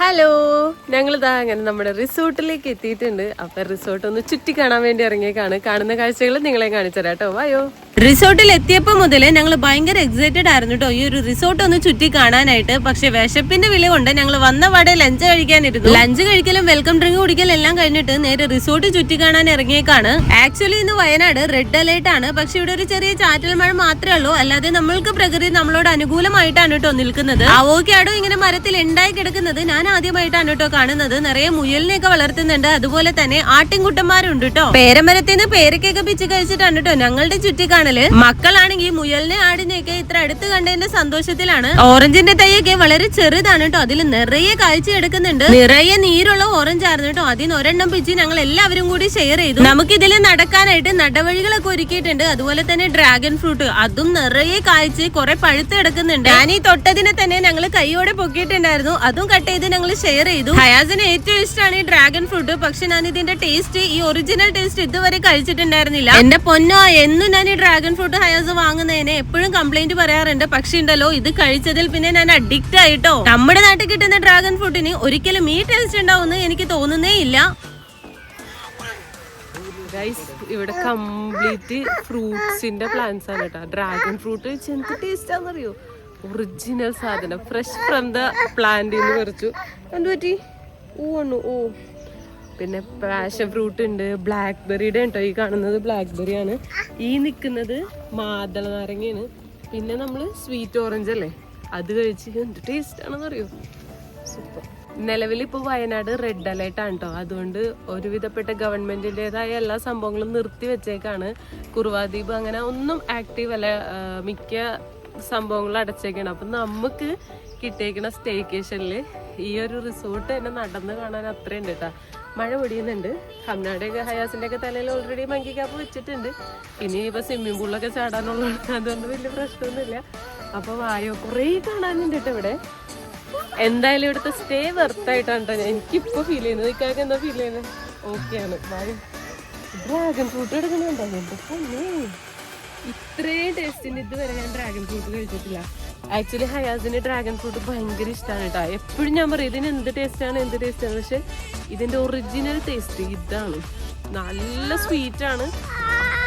Hello. ഞങ്ങളിതാ അങ്ങനെ നമ്മുടെ റിസോർട്ടിലേക്ക് എത്തിയിട്ടുണ്ട്. അപ്പൊ റിസോർട്ട് ഒന്ന് ചുറ്റി കാണാൻ വേണ്ടി ഇറങ്ങിയേക്കാണ്. കാണുന്ന കാഴ്ചകൾ നിങ്ങളെ കാണിച്ചുതരാം കേട്ടോ. വായോ. റിസോർട്ടിൽ എത്തിയപ്പോൾ മുതലേ ഞങ്ങൾ ഭയങ്കര എക്സൈറ്റഡ് ആയിരുന്നു കേട്ടോ. ഈ ഒരു റിസോർട്ട് ഒന്ന് ചുറ്റി കാണാനായിട്ട്. പക്ഷെ വിശപ്പിന്റെ വില കൊണ്ട് ഞങ്ങൾ വന്ന പാടെ ലഞ്ച് കഴിക്കാനിരുന്നു. ലഞ്ച് കഴിക്കലും വെൽക്കം ഡ്രിങ്ക് കുടിക്കലും എല്ലാം കഴിഞ്ഞിട്ട് നേരെ റിസോർട്ട് ചുറ്റി കാണാൻ ഇറങ്ങിയേക്കാണ്. ആക്ച്വലി ഇന്ന് വയനാട് റെഡ് അലേർട്ട് ആണ്. പക്ഷെ ഇവിടെ ഒരു ചെറിയ ചാറ്റൽ മഴ മാത്രമേ ഉള്ളൂ. അല്ലാതെ നമ്മൾക്ക് പ്രകൃതി നമ്മളോട് അനുകൂലമായിട്ടാണ് കേട്ടോ നിൽക്കുന്നത്. അവോക്കാടോ ഇങ്ങനെ മരത്തിൽ ഉണ്ടായി കിടക്കുന്നത്. ഞാൻ ആദ്യമായിട്ടാണ് കേട്ടോ കാണുന്നത്. നിറയെ മുയലിനെയൊക്കെ വളർത്തുന്നുണ്ട്. അതുപോലെ തന്നെ ആട്ടിൻകുട്ടന്മാരുണ്ട് കേട്ടോ. പേരമരത്തിന് പേരക്കൊക്കെ പിച്ച് കഴിച്ചിട്ടാണ് കേട്ടോ ഞങ്ങളുടെ ചുറ്റി കാണൽ മക്കളാണെങ്കിൽ മുയലിനെ ആടിനെയൊക്കെ ഇത്ര അടുത്ത് കണ്ടതിന്റെ സന്തോഷത്തിലാണ്. ഓറഞ്ചിന്റെ തൈയൊക്കെ വളരെ ചെറുതാണ് കേട്ടോ. അതിൽ നിറയെ കാഴ്ച എടുക്കുന്നുണ്ട്. നിറയെ നീരുള്ള ഓറഞ്ച് ആയിരുന്നു കേട്ടോ. അതിന് ഒരെണ്ണം പിച്ച് ഞങ്ങൾ എല്ലാവരും കൂടി ഷെയർ ചെയ്തു. നമുക്ക് ഇതിൽ നടക്കാനായിട്ട് നടവഴികളൊക്കെ ഒരുക്കിയിട്ടുണ്ട്. അതുപോലെ തന്നെ ഡ്രാഗൺ ഫ്രൂട്ട് അതും നിറയെ കാഴ്ച കുറെ പഴുത്ത് കിടക്കുന്നുണ്ട്. ഞാൻ ഈ തൊട്ടതിനെ തന്നെ ഞങ്ങൾ കൈയോടെ പൊക്കിയിട്ടുണ്ടായിരുന്നു. അതും കട്ട് ചെയ്ത് ഞങ്ങൾ ഷെയർ ചെയ്തു. ഹയാസിന് ഏറ്റവും ഇഷ്ടമാണ് ഈ ഡ്രാഗൺ ഫ്രൂട്ട് പക്ഷെ ഞാൻ ഇതിന്റെ ടേസ്റ്റ് ഈ ഒറിജിനൽ ടേസ്റ്റ് ഇതുവരെ കഴിച്ചിട്ടുണ്ടായിരുന്നില്ല. എന്റെ പൊന്നോ എന്നും ഞാൻ ഈ ഡ്രാഗൺ ഫ്രൂട്ട് ഹയാസ് വാങ്ങുന്നതിന് എപ്പോഴും കംപ്ലൈന്റ് പറയാറുണ്ട്. പക്ഷെ ഉണ്ടല്ലോ ഇത് കഴിച്ചതിൽ പിന്നെ ഞാൻ അഡിക്റ്റ് ആയിട്ടോ? നമ്മുടെ നാട്ടിൽ കിട്ടുന്ന ഡ്രാഗൺ ഫ്രൂട്ടിന് ഒരിക്കലും ഈ ടേസ്റ്റ് ഉണ്ടാവുമെന്ന് എനിക്ക് തോന്നുന്നേ ഇല്ല. ഗൈസ് ഇവിടെ കംപ്ലീറ്റ് ഫ്രൂട്ട്സിന്റെ പ്ലാന്റ്സ് ആണ് കേട്ടോ. ഡ്രാഗൺ ഫ്രൂട്ട് വെച്ച് എന്ത് ടേസ്റ്റ് ആണെന്നറിയോ? ഒറിജിനൽ സാധനം. ഫ്രഷ് ഫ്രം ദ പ്ലാന്റിൽ നിന്ന് പറിച്ചു. എന്ത് പറ്റി? ഓ ഓ പിന്നെ പാഷൻ ഫ്രൂട്ട് ഉണ്ട്. ബ്ലാക്ക് ബെറിയുടെ കേട്ടോ ഈ കാണുന്നത് ബ്ലാക്ക് ബെറി ആണ്. ഈ നിൽക്കുന്നത് മാതള നാരങ്ങയാണ്. പിന്നെ നമ്മൾ സ്വീറ്റ് ഓറഞ്ച് അല്ലേ? അത് കഴിച്ച് എന്ത് ടേസ്റ്റ് ആണെന്ന് അറിയോ സൂപ്പർ നിലവിൽ ഇപ്പോൾ വയനാട് റെഡ് അലേർട്ട് ആണ് കേട്ടോ അതുകൊണ്ട് ഒരുവിധപ്പെട്ട ഗവൺമെന്റിന്റെതായ എല്ലാ സംഭവങ്ങളും നിർത്തി വെച്ചേക്കാണ്. കുറുവാദ്വീപ് അങ്ങനെ ഒന്നും ആക്റ്റീവ് അല്ല. മിക്ക സംഭവങ്ങളും അടച്ചേക്കാണ്. അപ്പം നമുക്ക് കിട്ടിയേക്കണ സ്റ്റേക്കേഷനിൽ ഈ ഒരു റിസോർട്ട് തന്നെ നടന്ന് കാണാൻ അത്രയുണ്ട് കേട്ടോ. മഴ പൊടിയുന്നുണ്ട്. ഹംനാടെയൊക്കെ ഹയാസിന്റെ ഒക്കെ തലയിൽ ഓൾറെഡി മങ്കി ക്യാപ്പ് വെച്ചിട്ടുണ്ട്. ഇനി ഇപ്പോൾ സ്വിമ്മിംഗ് പൂളിലൊക്കെ ചാടാനുള്ള. അതുകൊണ്ട് വലിയ പ്രശ്നമൊന്നുമില്ല. അപ്പോൾ വായോ കുറേ കാണാനുണ്ട് കേട്ടോ ഇവിടെ. എന്തായാലും ഇവിടുത്തെ സ്റ്റേ വെർത്തായിട്ടാണ് എനിക്കിപ്പോൾ ഫീൽ ചെയ്യുന്നത്. ഇക്കാക്ക് എന്താ ഫീൽ ചെയ്യുന്നത്? ഓക്കെയാണ് വായോ. ഡ്രാഗൺ ഫ്രൂട്ട് എടുക്കണുണ്ടോ? എന്റെ പൊന്നേ ഇത്രയും ടേസ്റ്റിന് ഇതുവരെ ഞാൻ ഡ്രാഗൺ ഫ്രൂട്ട് കഴിച്ചിട്ടില്ല. ആക്ച്വലി ഹയാസിന് ഡ്രാഗൺ ഫ്രൂട്ട് ഭയങ്കര ഇഷ്ടമാണ് കേട്ടോ എപ്പോഴും ഞാൻ പറയും ഇതിന് എന്ത് ടേസ്റ്റാണ് എന്ത് ടേസ്റ്റാണ് പക്ഷെ ഇതിന്റെ ഒറിജിനൽ ടേസ്റ്റ് ഇതാണ്. നല്ല സ്വീറ്റ് ആണ്.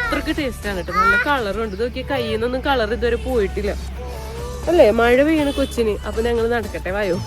അത്രയ്ക്ക് ടേസ്റ്റാണ് കേട്ടോ നല്ല കളറും ഉണ്ട്. ഇതൊക്കെ കയ്യിൽ നിന്നൊന്നും കളർ ഇതുവരെ പോയിട്ടില്ല. അല്ലേ? മഴ പെയ്യണ കൊച്ചിന്. അപ്പൊ ഞങ്ങൾ നടക്കട്ടെ വായോ?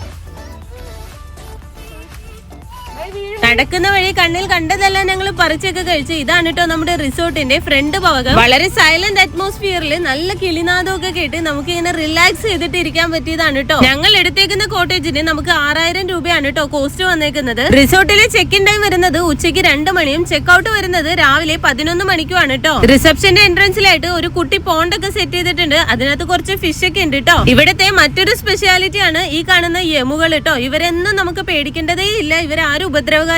നടക്കുന്ന വഴി കണ്ണിൽ കണ്ടതെല്ലാം ഞങ്ങൾ പറിച്ചൊക്കെ കഴിച്ചു. ഇതാണ് കേട്ടോ നമ്മുടെ റിസോർട്ടിന്റെ ഫ്രണ്ട് ഭാഗം. വളരെ സൈലന്റ് അറ്റ്മോസ്ഫിയറിൽ നല്ല കിളിനാദമൊക്കെ കേട്ട് നമുക്ക് ഇങ്ങനെ റിലാക്സ് ചെയ്തിട്ട് ഇരിക്കാൻ പറ്റിയതാണ് കേട്ടോ ഞങ്ങൾ എടുത്തേക്കുന്ന കോട്ടേജിന് നമുക്ക് ആറായിരം രൂപയാണ് കേട്ടോ കോസ്റ്റ് വന്നേക്കുന്നത്. റിസോർട്ടിലെ ചെക്ക് ഇൻ ടൈം വരുന്നത് ഉച്ചയ്ക്ക് രണ്ട് മണിയും ചെക്ക് ഔട്ട് വരുന്നത് രാവിലെ പതിനൊന്ന് മണിക്കുമാണ് കേട്ടോ റിസപ്ഷന്റെ എൻട്രൻസിലായിട്ട് ഒരു കുട്ടി പോണ്ടൊക്കെ സെറ്റ് ചെയ്തിട്ടുണ്ട്. അതിനകത്ത് കുറച്ച് ഫിഷ് ഒക്കെ ഉണ്ട് കേട്ടോ ഇവിടത്തെ മറ്റൊരു സ്പെഷ്യാലിറ്റിയാണ് ഈ കാണുന്ന യമുകൾ കേട്ടോ ഇവരെന്നും നമുക്ക് പേടിക്കേണ്ടതേ ഇല്ല. ഇവരാരും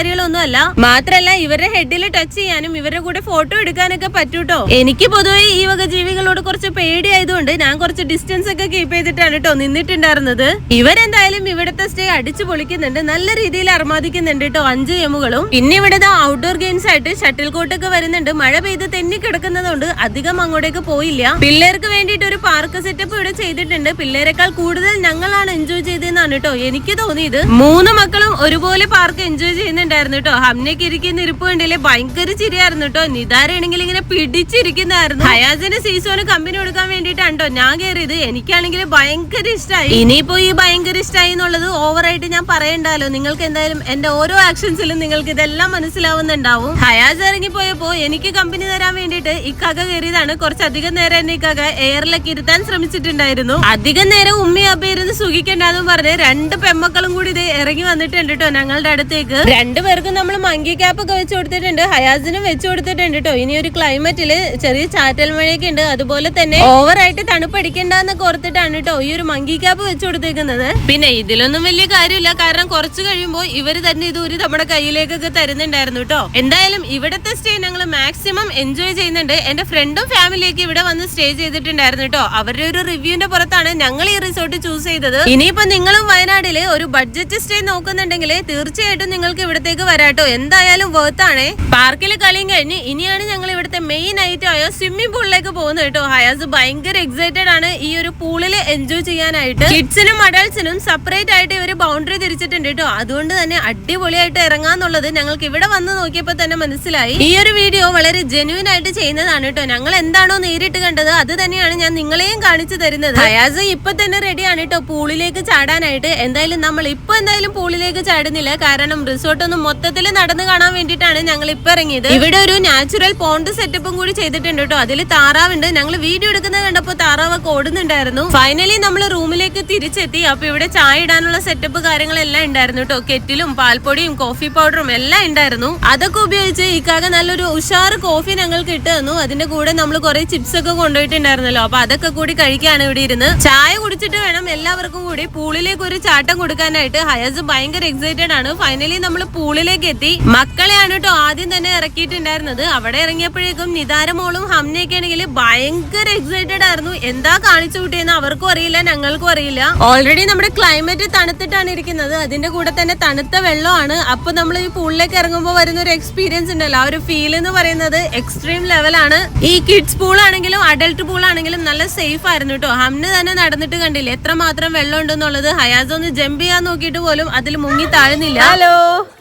ഉപദ്രവകാരികളൊന്നും അല്ല മാത്രല്ല ഇവരുടെ ഹെഡിൽ ടച്ച് ചെയ്യാനും ഇവരുടെ കൂടെ ഫോട്ടോ എടുക്കാനൊക്കെ പറ്റൂട്ടോ. എനിക്ക് പൊതുവെ ഈ വക ജീവികളോട് കുറച്ച് പേടിയായതുകൊണ്ട് ഞാൻ കുറച്ച് ഡിസ്റ്റൻസ് ഒക്കെ കീപ്പ് ചെയ്തിട്ടാണ് കേട്ടോ നിന്നിട്ടുണ്ടായിരുന്നത്. ഇവരെന്തായാലും ഇവിടുത്തെ സ്റ്റേ അടിച്ചു പൊളിക്കുന്നുണ്ട്. നല്ല രീതിയിൽ അർമാദിക്കുന്നുണ്ട് കേട്ടോ അഞ്ച് എമുകളും പിന്നെ ഇവിടെ ഔട്ട്ഡോർ ഗെയിംസ് ആയിട്ട് ഷട്ടിൽ കോട്ടൊക്കെ വരുന്നുണ്ട്. മഴ പെയ്ത് തെന്നി കിടക്കുന്നതുകൊണ്ട് അധികം അങ്ങോട്ടേക്ക് പോയില്ല. പിള്ളേർക്ക് വേണ്ടിയിട്ട് ഒരു പാർക്ക് സെറ്റപ്പ് ഇവിടെ ചെയ്തിട്ടുണ്ട്. പിള്ളേരെക്കാൾ കൂടുതൽ ഞങ്ങളാണ് എൻജോയ് ചെയ്തതെന്നാണ് കേട്ടോ എനിക്ക് തോന്നിയത്. മൂന്ന് മക്കളും ഒരുപോലെ പാർക്ക് എൻജോയ് ചെയ്യുന്നുണ്ടായിരുന്നു കേട്ടോ. ഹംനയ്ക്ക് ഇരിക്കുന്ന ഇരിപ്പ് കണ്ടില്ലേ? ഭയങ്കര ചിരിയായിരുന്നു കേട്ടോ. നിതാരാണെങ്കിൽ ഇങ്ങനെ പിടിച്ചിരിക്കുന്നതായിരുന്നു. ഹയാസിന് സീസോന് കമ്പനി കൊടുക്കാൻ വേണ്ടിയിട്ടാണ് കേട്ടോ ഞാൻ കയറിയത്. എനിക്കാണെങ്കിൽ ഭയങ്കര ഇഷ്ടമായി ഇനിയിപ്പോ ഈ ഭയങ്കര ഇഷ്ടമായി എന്നുള്ളത് ഓവറായിട്ട് ഞാൻ പറയണ്ടല്ലോ നിങ്ങൾക്ക് എന്തായാലും എന്റെ ഓരോ ആക്ഷൻസിലും നിങ്ങൾക്ക് ഇതെല്ലാം മനസ്സിലാവുന്നുണ്ടാവും. ഹയാസ് ഇറങ്ങി പോയപ്പോ എനിക്ക് കമ്പനി തരാൻ വേണ്ടിയിട്ട് ഇക്കാക്ക കയറിയതാണ്. കുറച്ചധികം നേരം എന്നെ ഇക്കാക്ക എയറിലൊക്കെ ഇരുത്താൻ ശ്രമിച്ചിട്ടുണ്ടായിരുന്നു. അധികം നേരം ഉമ്മി അപ്പയിരുന്ന് സുഖിക്കണ്ടെന്നും പറഞ്ഞ് രണ്ട് പെമ്മക്കളും കൂടി ഇത് ഇറങ്ങി വന്നിട്ടുണ്ട് കേട്ടോ ഞങ്ങളുടെ അടുത്തേക്ക്. രണ്ടുപേർക്കും നമ്മൾ മങ്കി ക്യാപ്പ് ഒക്കെ വെച്ച് കൊടുത്തിട്ടുണ്ട്. ഹയാസിനും വെച്ച് കൊടുത്തിട്ടുണ്ട് കേട്ടോ ഇനി ഒരു ക്ലൈമറ്റിൽ ചെറിയ ചാറ്റൽ മഴയൊക്കെ ഉണ്ട്. അതുപോലെ തന്നെ ഓവറായിട്ട് തണുപ്പടിക്കണ്ടെന്നൊക്കെ ഓർത്തിട്ടാണ് കേട്ടോ ഈ ഒരു മങ്കി ക്യാപ്പ് വെച്ച് കൊടുത്തേക്കുന്നത്. പിന്നെ ഇതിലൊന്നും വലിയ കാര്യമില്ല. കാരണം കുറച്ച് കഴിയുമ്പോൾ ഇവർ തന്നെ ഇത് ഒരു നമ്മുടെ കയ്യിലേക്കൊക്കെ തരുന്നുണ്ടായിരുന്നു കേട്ടോ. എന്തായാലും ഇവിടത്തെ സ്റ്റേ ഞങ്ങൾ മാക്സിമം എൻജോയ് ചെയ്യുന്നുണ്ട്. എന്റെ ഫ്രണ്ടും ഫാമിലിയൊക്കെ ഇവിടെ വന്ന് സ്റ്റേ ചെയ്തിട്ടുണ്ടായിരുന്നു കേട്ടോ. അവരുടെ ഒരു റിവ്യൂവിന്റെ പുറത്താണ് ഞങ്ങൾ ഈ റിസോർട്ട് ചൂസ് ചെയ്തത്. ഇനിയിപ്പോ നിങ്ങളും വയനാട്ടിൽ ഒരു ബഡ്ജറ്റ് സ്റ്റേ നോക്കുന്നുണ്ടെങ്കിൽ തീർച്ചയായിട്ടും നിങ്ങൾക്ക് ഇവിടത്തേക്ക് വരാട്ടോ എന്തായാലും വർത്ത് ആണേ. പാർക്കിൽ കളിയും കഴിഞ്ഞ് ഇനിയാണ് ഞങ്ങൾ ഇവിടുത്തെ മെയിൻ ഐറ്റം ആയ സ്വിമ്മിംഗ് പൂളിലേക്ക് പോകുന്നത് കേട്ടോ. ഹയാസ് ഭയങ്കര എക്സൈറ്റഡ് ആണ് ഈ ഒരു പൂളിൽ എൻജോയ് ചെയ്യാനായിട്ട്. കിഡ്സിനും അഡൾട്ട്സിനും സെപ്പറേറ്റ് ആയിട്ട് ഇവർ ബൗണ്ടറി തിരിച്ചിട്ടുണ്ട് കേട്ടോ. അതുകൊണ്ട് തന്നെ അടിപൊളിയായിട്ട് ഇറങ്ങാന്നുള്ളത് ഞങ്ങൾക്ക് ഇവിടെ വന്ന് നോക്കിയപ്പോൾ തന്നെ മനസ്സിലായി. ഈ ഒരു വീഡിയോ വളരെ ജെന്യൂൻ ആയിട്ട് ചെയ്യുന്നതാണ് കേട്ടോ. ഞങ്ങൾ എന്താണോ നേരിട്ട് കണ്ടത് അത് തന്നെയാണ് ഞാൻ നിങ്ങളെയും കാണിച്ചു തരുന്നത്. ഹയാസ് ഇപ്പൊ തന്നെ റെഡിയാണ് കേട്ടോ പൂളിലേക്ക് ചാടാനായിട്ട്. എന്തായാലും നമ്മൾ ഇപ്പൊ എന്തായാലും പൂളിലേക്ക് ചാടുന്നില്ല. കാരണം റിസോർട്ട് ഒന്ന് മൊത്തത്തിൽ നടന്നു കാണാൻ വേണ്ടിയിട്ടാണ് ഞങ്ങൾ ഇപ്പൊ ഇറങ്ങിയത്. ഇവിടെ ഒരു നാച്ചുറൽ പോണ്ട് സെറ്റപ്പും കൂടി ചെയ്തിട്ടുണ്ട് കേട്ടോ. അതിൽ താറാവുണ്ട്. ഞങ്ങൾ വീഡിയോ എടുക്കുന്നത് കണ്ടപ്പോൾ താറാവൊക്കെ ഓടുന്നുണ്ടായിരുന്നു. ഫൈനലി നമ്മൾ റൂമിലേക്ക് തിരിച്ചെത്തി. അപ്പൊ ഇവിടെ ചായ ഇടാനുള്ള സെറ്റപ്പ് കാര്യങ്ങളെല്ലാം ഉണ്ടായിരുന്നു കേട്ടോ. കെറ്റിലും പാൽപ്പൊടിയും കോഫി പൗഡറും എല്ലാം ഉണ്ടായിരുന്നു. അതൊക്കെ ഉപയോഗിച്ച് ഇക്കാകെ നല്ലൊരു ഉഷാർ കോഫി ഞങ്ങൾക്ക് ഇട്ട് തന്നു. അതിന്റെ കൂടെ നമ്മൾ കുറെ ചിപ്സ് ഒക്കെ കൊണ്ടുപോയിട്ടുണ്ടായിരുന്നല്ലോ. അപ്പൊ അതൊക്കെ കൂടി കഴിക്കാണ് ഇവിടെ ഇരുന്ന്. ചായ കുടിച്ചിട്ട് വേണം എല്ലാവർക്കും കൂടി പൂളിലേക്ക് ഒരു ചാട്ടം കൊടുക്കാനായിട്ട്. ഹയസ് ഭയങ്കര എക്സൈറ്റഡ് ആണ്. ഫൈനലി നമ്മൾ പൂളിലേക്ക് എത്തി. മക്കളെയാണ് കേട്ടോ ആദ്യം തന്നെ ഇറക്കിയിട്ടുണ്ടായിരുന്നത്. അവിടെ ഇറങ്ങിയപ്പോഴേക്കും നിതാരമോളും ഹംനയൊക്കെ ആണെങ്കിൽ ഭയങ്കര എക്സൈറ്റഡ് ആയിരുന്നു. എന്താ കാണിച്ചു കൂട്ടിയെന്ന് അവർക്കും അറിയില്ല ഞങ്ങൾക്കും അറിയില്ല. ഓൾറെഡി നമ്മുടെ ക്ലൈമറ്റ് തണുത്തിട്ടാണ് ഇരിക്കുന്നത്. അതിന്റെ കൂടെ തന്നെ തണുത്ത വെള്ളമാണ്. അപ്പൊ നമ്മൾ ഈ പൂളിലേക്ക് ഇറങ്ങുമ്പോൾ വരുന്ന ഒരു എക്സ്പീരിയൻസ് ഉണ്ടല്ലോ. ആ ഒരു ഫീൽ എന്ന് പറയുന്നത് എക്സ്ട്രീം ലെവലാണ് ഈ കിഡ്സ് പൂൾ ആണെങ്കിലും അഡൽട്ട് പൂൾ ആണെങ്കിലും നല്ല സേഫ് ആയിരുന്നു കേട്ടോ ഹംന് തന്നെ നടന്നിട്ട് കണ്ടില്ല? എത്രമാത്രം വെള്ളം ഉണ്ടെന്നുള്ളത്. ഹയാസ് ഒന്ന് ജമ്പ് ചെയ്യാൻ നോക്കിയിട്ട് പോലും അതിൽ മുങ്ങി താഴ്ന്നില്ല. ഹലോ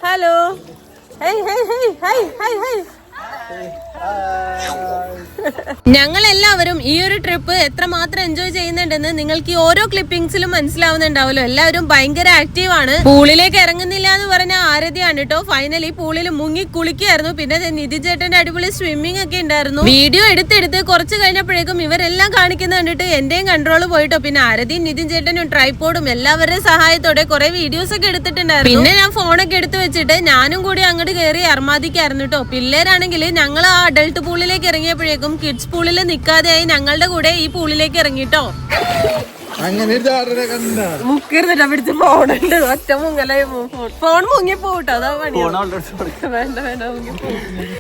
ഹലോ ഞങ്ങൾ എല്ലാവരും ഈ ഒരു ട്രിപ്പ് എത്രമാത്രം എൻജോയ് ചെയ്യുന്നുണ്ടെന്ന് നിങ്ങൾക്ക് ഈ ഓരോ ക്ലിപ്പിംഗ്സിലും മനസ്സിലാവുന്നുണ്ടാവല്ലോ എല്ലാവരും ഭയങ്കര ആക്റ്റീവ് ആണ്. പൂളിലേക്ക് ഇറങ്ങുന്നില്ല എന്ന് പറഞ്ഞ ആരതിയാണ് കേട്ടോ ഫൈനലി പൂളിൽ മുങ്ങി കുളിക്കുകയായിരുന്നു പിന്നെ നിധി ചേട്ടന്റെ അടിപൊളി സ്വിമ്മിംഗ് ഒക്കെ ഉണ്ടായിരുന്നു. വീഡിയോ എടുത്തെടുത്ത് കുറച്ച് കഴിഞ്ഞപ്പോഴേക്കും ഇവരെല്ലാം കാണിക്കുന്ന കണ്ടിട്ട് എന്റെയും കൺട്രോൾ പോയിട്ടോ. പിന്നെ ആരതിയും നിതിൻ ചേട്ടനും ട്രൈപോഡും എല്ലാവരുടെയും സഹായത്തോടെ കുറെ വീഡിയോസ് ഒക്കെ എടുത്തിട്ടുണ്ടായിരുന്നു. പിന്നെ ഞാൻ ഫോണൊക്കെ എടുത്തു വെച്ചിട്ട് ഞാനും കൂടി അങ്ങോട്ട് കയറി അർമാദിക്കായിരുന്നു കേട്ടോ പിള്ളേരാണെങ്കിൽ ഞങ്ങൾ ആ അഡൾട്ട് പൂളിലേക്ക് ഇറങ്ങിയപ്പോഴേക്കും കിഡ്സ് പൂളിൽ നിൽക്കാതെയായി ഞങ്ങളുടെ കൂടെ ഈ പൂളിലേക്ക് ഇറങ്ങിട്ടോ? അങ്ങനെ ചാടനെ കണ്ട. മുക്കിരുന്നിട്ട് പിടിച്ച് ഫോണുണ്ട് ഒറ്റ മുങ്ങലായി ഫോൺ മുങ്ങി പോട്ടോ അതാ പണി. വേണ്ട വേണ്ട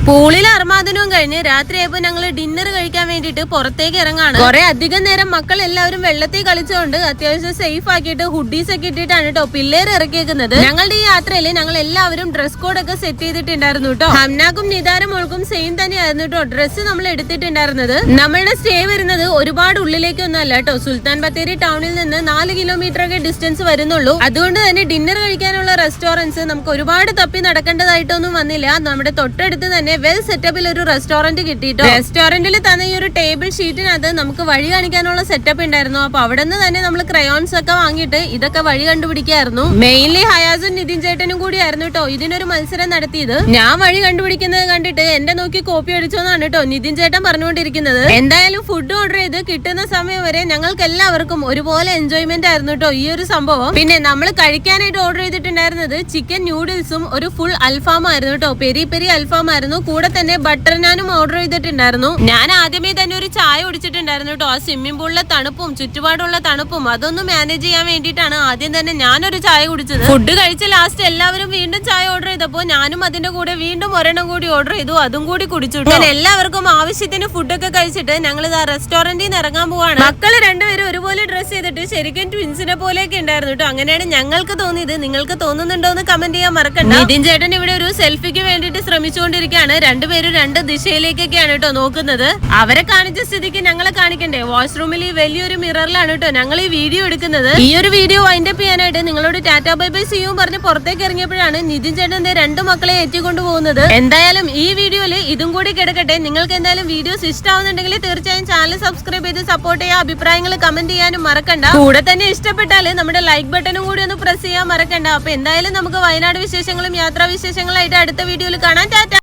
പൂളിൽ അർമാദനവും കഴിഞ്ഞ് രാത്രിയായപ്പോ ഞങ്ങൾ ഡിന്നർ കഴിക്കാൻ വേണ്ടിട്ട് പുറത്തേക്ക് ഇറങ്ങാണ്. കുറെ അധികം നേരം മക്കൾ എല്ലാവരും വെള്ളത്തിൽ കളിച്ചുകൊണ്ട് അത്യാവശ്യം സേഫ് ആക്കിയിട്ട് ഹുഡീസ് ഒക്കെ ഇട്ടിട്ടാണ് കേട്ടോ പിള്ളേർ ഇറക്കിയേക്കുന്നത്. ഞങ്ങളുടെ ഈ യാത്രയിൽ ഞങ്ങൾ എല്ലാവരും ഡ്രസ് കോഡ് ഒക്കെ സെറ്റ് ചെയ്തിട്ടുണ്ടായിരുന്നു കേട്ടോ ഹംനാക്കും നിതാരം മോൾക്കും സെയിം തന്നെയായിരുന്നു കേട്ടോ ഡ്രസ്സ് നമ്മൾ എടുത്തിട്ടുണ്ടായിരുന്നത്. നമ്മളുടെ സ്റ്റേ വരുന്നത് ഒരുപാട് ഉള്ളിലേക്കൊന്നും അല്ല കേട്ടോ സുൽത്താൻ ബത്തേരി ടൗണിൽ നിന്ന് നാല് കിലോമീറ്റർ ഒക്കെ ഡിസ്റ്റൻസ് വരുന്നുള്ളൂ. അതുകൊണ്ട് തന്നെ ഡിന്നർ കഴിക്കാനുള്ള റെസ്റ്റോറന്റ്സ് നമുക്ക് ഒരുപാട് തപ്പി നടക്കേണ്ടതായിട്ടൊന്നും വന്നില്ല. നമ്മുടെ തൊട്ടടുത്ത് തന്നെ വെൽ സെറ്റപ്പിൽ ഒരു റെസ്റ്റോറന്റ് കിട്ടിയിട്ടോ? റെസ്റ്റോറന്റിൽ തന്നെ ഈ ഒരു ടേബിൾ ഷീറ്റിനകത്ത് നമുക്ക് വഴി കാണിക്കാനുള്ള സെറ്റപ്പ് ഉണ്ടായിരുന്നു. അപ്പൊ അവിടെ നിന്ന് തന്നെ നമ്മൾ ക്രയോൺസ് ഒക്കെ വാങ്ങിയിട്ട് ഇതൊക്കെ വഴി കണ്ടുപിടിക്കായിരുന്നു. മെയിൻലി ഹയാസും നിതിൻ ചേട്ടനും കൂടി ആയിരുന്നു കേട്ടോ ഇതിനൊരു മത്സരം നടത്തിയത്. ഞാൻ വഴി കണ്ടുപിടിക്കുന്നത് കണ്ടിട്ട് എന്റെ നോക്കി കോപ്പി അടിച്ചോന്നാണ് കേട്ടോ നിതിൻ ചേട്ടൻ പറഞ്ഞുകൊണ്ടിരിക്കുന്നത്. എന്തായാലും ഫുഡ് ഓർഡർ ചെയ്ത് കിട്ടുന്ന സമയം വരെ ഞങ്ങൾക്ക് എല്ലാവർക്കും ഒരുപോലെ എൻജോയ്മെന്റ് ആയിരുന്നു കേട്ടോ ഈ ഒരു സംഭവം. പിന്നെ നമ്മൾ കഴിക്കാനായിട്ട് ഓർഡർ ചെയ്തിട്ടുണ്ടായിരുന്നത് ചിക്കൻ ന്യൂഡിൽസും ഒരു ഫുൾ അൽഫാം ആയിരുന്നു കേട്ടോ. പെരി പെരി അൽഫാം ആയിരുന്നു. കൂടെ തന്നെ ബട്ടർ നാനും ഓർഡർ ചെയ്തിട്ടുണ്ടായിരുന്നു. ഞാൻ ആദ്യമേ തന്നെ ഒരു ചായ കുടിച്ചിട്ടുണ്ടായിരുന്നു കേട്ടോ. ആ സ്വിമ്മിംഗ് പൂളിലെ തണുപ്പും ചുറ്റുപാടുള്ള തണുപ്പും അതൊന്നും മാനേജ് ചെയ്യാൻ വേണ്ടിയിട്ടാണ് ആദ്യം തന്നെ ഞാനൊരു ചായ കുടിച്ചത്. ഫുഡ് കഴിച്ച് ലാസ്റ്റ് എല്ലാവരും വീണ്ടും ചായ ഓർഡർ ചെയ്തപ്പോൾ ഞാനും അതിന്റെ കൂടെ വീണ്ടും ഒരെണ്ണം കൂടി ഓർഡർ ചെയ്തു. അതും കൂടി കുടിച്ചു ഞാൻ എല്ലാവർക്കും ആവശ്യത്തിന് ഫുഡൊക്കെ കഴിച്ചിട്ട് ഞങ്ങൾ ഇതാ റെസ്റ്റോറന്റിൽ നിന്ന് ഇറങ്ങാൻ പോവാണ്. മക്കൾ രണ്ടുപേരും ഒരുപോലെ ഡ്രസ് ചെയ്തിട്ട് ശരിക്കും ട്വിൻസിനെ പോലെയൊക്കെ ഉണ്ടായിരുന്നു കേട്ടോ. അങ്ങനെയാണ് ഞങ്ങൾക്ക് തോന്നിയത്. നിങ്ങൾക്ക് തോന്നുന്നുണ്ടോ എന്ന് കമന്റ് ചെയ്യാൻ മറക്കണ്ട. നിതിൻ ചേട്ടൻ ഇവിടെ ഒരു സെൽഫിക്ക് വേണ്ടിയിട്ട് ശ്രമിച്ചുകൊണ്ടിരിക്കുകയാണ്. രണ്ടുപേരും രണ്ട് ദിശയിലേക്കൊക്കെയാണ് കേട്ടോ നോക്കുന്നത്. അവരെ കാണിച്ച സ്ഥിതിക്ക് ഞങ്ങളെ കാണിക്കണ്ടേ? വാഷ്റൂമിൽ ഈ വലിയൊരു മിററിലാണ് കേട്ടോ ഞങ്ങൾ ഈ വീഡിയോ എടുക്കുന്നത്. ഈ ഒരു വീഡിയോ വൈൻഡ് അപ്പ് ചെയ്യാനായിട്ട് നിങ്ങളോട് ടാറ്റാ ബൈ ബൈ സിയും പറഞ്ഞ് പുറത്തേക്ക് ഇറങ്ങിയപ്പോഴാണ് നിതിൻ ചേട്ടൻ ദേ രണ്ട് മക്കളെ ഏറ്റിക്കൊണ്ട് പോകുന്നത് എന്തായാലും ഈ വീഡിയോയിൽ ഇതും കൂടി കിടക്കട്ടെ. നിങ്ങൾക്ക് എന്തായാലും വീഡിയോസ് ഇഷ്ടമാവുന്നുണ്ടെങ്കിൽ തീർച്ചയായും ചാനൽ സബ്സ്ക്രൈബ് ചെയ്ത് സപ്പോർട്ട് ചെയ്യുക. അഭിപ്രായങ്ങൾ കമന്റ് ചെയ്യാനും മറക്കണ്ട. കൂടെ തന്നെ ഇഷ്ടപ്പെട്ടാൽ നമ്മുടെ ലൈക്ക് ബട്ടണും കൂടി ഒന്ന് പ്രസ് ചെയ്യാൻ മറക്കണ്ട. അപ്പൊ എന്തായാലും നമുക്ക് വയനാട് വിശേഷങ്ങളും യാത്രാ വിശേഷങ്ങളായിട്ട് അടുത്ത വീഡിയോയിൽ കാണാൻ ടാറ്റ.